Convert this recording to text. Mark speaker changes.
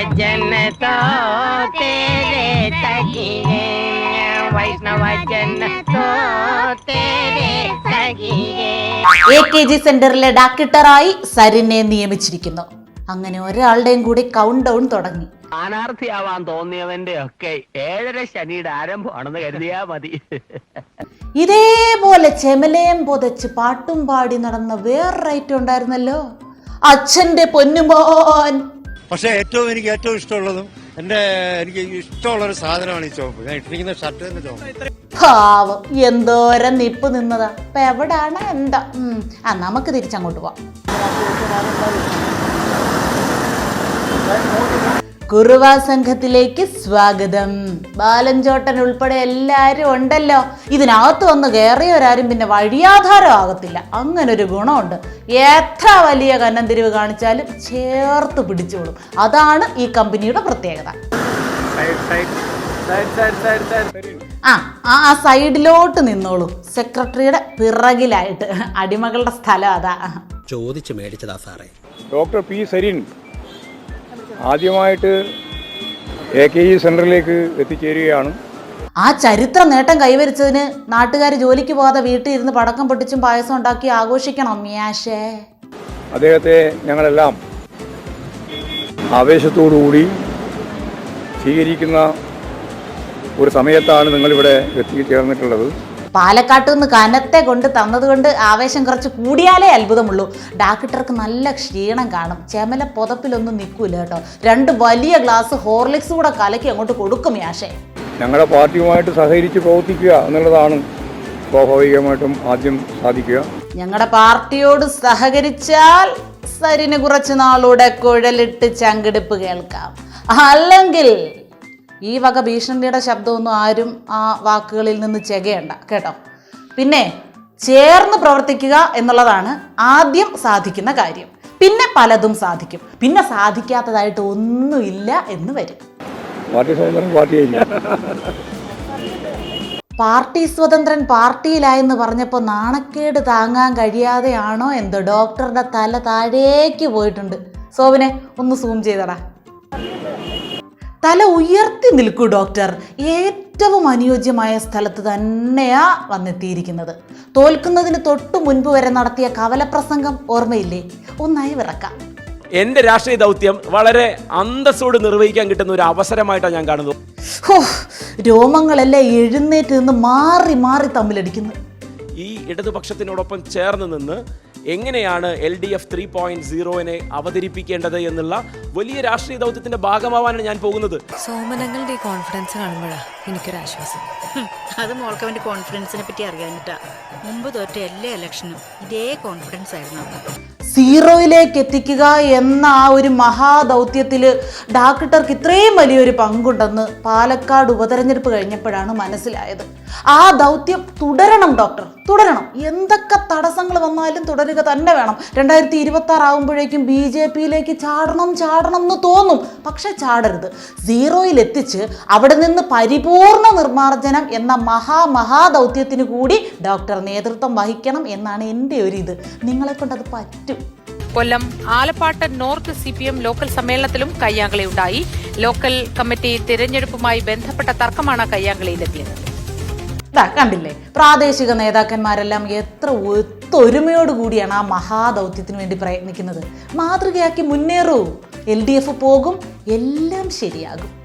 Speaker 1: जन तो तेरे सखिए वैष्णव जन तो तेरे सखिए
Speaker 2: എ കെ ജി സെന്ററിലെ ഡാക്ടറായി സരിനെ നിയമിച്ചിരിക്കുന്നു അങ്ങനെ ഒരാളുടെയും കൂടി കൗണ്ട് ഡൗൺ തുടങ്ങി
Speaker 1: സ്ഥാനാർത്ഥിയാവാൻ തോന്നിയവന്റെ ഒക്കെ ഏഴര ശനിയുടെ ആരംഭമാണെന്ന് കരുതിയാ മതി
Speaker 2: ഇതേപോലെ ചെമലയം പുതച്ച് പാട്ടും പാടി നടന്ന വേറൊരു ഐറ്റം ഉണ്ടായിരുന്നല്ലോ അച്ഛന്റെ പൊന്നുമോൻ
Speaker 3: പക്ഷേ ഏറ്റവും എനിക്ക് ഏറ്റവും ഇഷ്ടമുള്ളതും എന്റെ എനിക്ക് ഇഷ്ടമുള്ള ഒരു സാധനമാണ് ഈ ചോപ്പ് ഞാൻ ഇട്ടിരിക്കുന്ന ഷർട്ട് തന്നെ ചോപ്പ്
Speaker 2: പാവം എന്തോരം നിപ്പ് നിന്നതാ. ഇപ്പൊ എവിടാണ് എന്താ. ആ നമുക്ക് തിരിച്ചങ്ങോട്ട് പോവാം. കുറുവ സംഘത്തിലേക്ക് സ്വാഗതം. ബാലൻചോട്ടൻ ഉൾപ്പെടെ എല്ലാവരും ഉണ്ടല്ലോ. ഇതിനകത്ത് വന്ന് കയറിയവരാരും പിന്നെ വഴിയാധാരം ആകത്തില്ല. അങ്ങനൊരു ഒരു ഗുണമുണ്ട്. എത്ര വലിയ കന്നന്തിരിവ് കാണിച്ചാലും ചേർത്ത് പിടിച്ചോളും. അതാണ് ഈ കമ്പനിയുടെ പ്രത്യേകത. ആ ആ ആ സൈഡിലോട്ട് നിന്നോളൂ. സെക്രട്ടറിയുടെ പിറകിലായിട്ട്. അടിമകളുടെ സ്ഥലം അതാ.
Speaker 4: ചോദിച്ചു മേടിച്ചതാ സാറേ.
Speaker 5: Doctor P Sarin. ആദ്യമായിട്ട് എ കെ ജി സെന്ററിലേക്ക് എത്തിച്ചേരുകയാണ്.
Speaker 2: ആ ചരിത്ര നേട്ടം കൈവരിച്ചതിന് നാട്ടുകാർ ജോലിക്ക് പോകാതെ വീട്ടിൽ ഇരുന്ന് പടക്കം പൊട്ടിച്ചും പായസം ഉണ്ടാക്കി ആഘോഷിക്കണം മിയാഷേ
Speaker 5: അദ്ദേഹത്തെ ഞങ്ങളെല്ലാം ആവേശത്തോടുകൂടി സ്വീകരിക്കുന്ന ഒരു സമയത്താണ് നിങ്ങളിവിടെ എത്തിച്ചേർന്നിട്ടുള്ളത്
Speaker 2: പാലക്കാട്ട് നിന്ന് കനത്തെ കൊണ്ട് തന്നതുകൊണ്ട് ആവേശം കുറച്ച് കൂടിയാലേ അത്ഭുതമുള്ളൂ. ഡാക്ടർക്ക് നല്ല ക്ഷീണം കാണും. ചെമല പുതപ്പിലൊന്നും നിൽക്കൂല കേട്ടോ. രണ്ട് വലിയ ഗ്ലാസ് ഹോർലിക്സ് കൂടെ കലക്കി അങ്ങോട്ട് കൊടുക്കും യാഷേ.
Speaker 5: ഞങ്ങളുടെ പാർട്ടിയുമായിട്ട് സഹകരിച്ച് പ്രവർത്തിക്കുക എന്നുള്ളതാണ് സ്വാഭാവികമായിട്ടും ആദ്യം സാധിക്കുക.
Speaker 2: ഞങ്ങളുടെ പാർട്ടിയോട് സഹകരിച്ചാൽ സരിന് കുറച്ച് നാളൂടെ കുഴലിട്ട് ചങ്കിടിപ്പ് കേൾക്കാം. അല്ലെങ്കിൽ ഈ വക ഭീഷണിയുടെ ശബ്ദമൊന്നും ആരും ആ വാക്കുകളിൽ നിന്ന് ചെകയണ്ട കേട്ടോ? പിന്നെ ചേർന്ന് പ്രവർത്തിക്കുക എന്നുള്ളതാണ് ആദ്യം സാധിക്കുന്ന കാര്യം. പിന്നെ പലതും സാധിക്കും. പിന്നെ സാധിക്കാത്തതായിട്ട് ഒന്നുമില്ല എന്ന് വരും.
Speaker 5: പാർട്ടി
Speaker 2: സ്വതന്ത്രൻ പാർട്ടിയിലായെന്ന് പറഞ്ഞപ്പോൾ നാണക്കേട് താങ്ങാൻ കഴിയാതെയാണോ എന്തോ? ഡോക്ടറുടെ തല താഴേക്ക് പോയിട്ടുണ്ട്. സോവിനെ ഒന്ന് സൂം ചെയ്തടാ. തല ഉയർത്തി നിൽക്കൂ ഡോക്ടർ ഏറ്റവും അനുയോജ്യമായ സ്ഥലത്ത് തന്നെയാ വന്നെത്തിയിരിക്കുന്നത്. തോൽക്കുന്നതിന് തൊട്ടു മുൻപ് വരെ നടത്തിയ കവലപ്രസംഗം ഓർമ്മയില്ലേ? ഒന്നായി വിറക്കാം.
Speaker 6: എന്റെ രാഷ്ട്രീയ ദൗത്യം വളരെ അന്തസ്സോട് നിർവഹിക്കാൻ കിട്ടുന്ന ഒരു അവസരമായിട്ടാണ് ഞാൻ കാണുന്നത്.
Speaker 2: ഹോ രോമങ്ങളെല്ലാം എഴുന്നേറ്റ് നിന്ന് മാറി മാറി തമ്മിലടിക്കുന്നു.
Speaker 6: ഈ ഇടതുപക്ഷത്തിനോടൊപ്പം ചേർന്ന് നിന്ന് എങ്ങനെയാണ് L D F three point സീറോനെ അവതരിപ്പിക്കേണ്ടത് എന്നുള്ള വലിയ രാഷ്ട്രീയ ദൗത്യത്തിന്റെ ഭാഗമാവാനാണ് ഞാൻ പോകുന്നത്.
Speaker 7: സോമനങ്ങളുടെ ഈ കോൺഫിഡൻസ് കാണുമ്പോഴാണ് എനിക്കൊരു
Speaker 8: ആശ്വാസം അത് മോൾക്ക് അവന്റെ കോൺഫിഡൻസിനെ പറ്റി അറിയാനിട്ടാ മുമ്പ് തോറ്റ എല്ലാ ഇലക്ഷനും ഇതേ കോൺഫിഡൻസ് ആയിരുന്നു
Speaker 2: സീറോയിലേക്ക് എത്തിക്കുക എന്ന ആ ഒരു മഹാദൗത്യത്തിൽ ഡാക്ടർക്ക് ഇത്രയും വലിയൊരു പങ്കുണ്ടെന്ന് പാലക്കാട് ഉപതെരഞ്ഞെടുപ്പ് കഴിഞ്ഞപ്പോഴാണ് മനസ്സിലായത്. ആ ദൗത്യം തുടരണം ഡോക്ടർ. തുടരണം. എന്തൊക്കെ തടസ്സങ്ങൾ വന്നാലും തുടരുക തന്നെ വേണം. രണ്ടായിരത്തി ഇരുപത്തി ആറ് ആകുമ്പോഴേക്കും ബി ജെ പിയിലേക്ക് ചാടണം ചാടണം എന്ന് തോന്നും. പക്ഷെ ചാടരുത്. സീറോയിൽ എത്തിച്ച് അവിടെ നിന്ന് പരിപൂർണ നിർമ്മാർജനം എന്ന മഹാ മഹാദൗത്യത്തിന് കൂടി ഡോക്ടർ നേതൃത്വം വഹിക്കണം എന്നാണ് എന്റെ ഒരു ഇത്. നിങ്ങളെ കൊണ്ട് അത് പറ്റും.
Speaker 9: Kollam Alappad north C P M local സമ്മേളനത്തിലും കയ്യാങ്കളിയുണ്ടായി ലോക്കൽ കമ്മിറ്റി തിരഞ്ഞെടുപ്പുമായി ബന്ധപ്പെട്ട തർക്കമാണ് കയ്യാങ്കളിയിലെത്തിയത്.
Speaker 2: കണ്ടില്ലേ? പ്രാദേശിക നേതാക്കന്മാരെല്ലാം എത്ര ഒത്തൊരുമയോടുകൂടിയാണ് ആ മഹാദൗത്യത്തിന് വേണ്ടി പ്രയത്നിക്കുന്നത്. മാതൃകയാക്കി മുന്നേറൂ. എൽ ഡി എഫ് പോകും. എല്ലാം ശരിയാകും.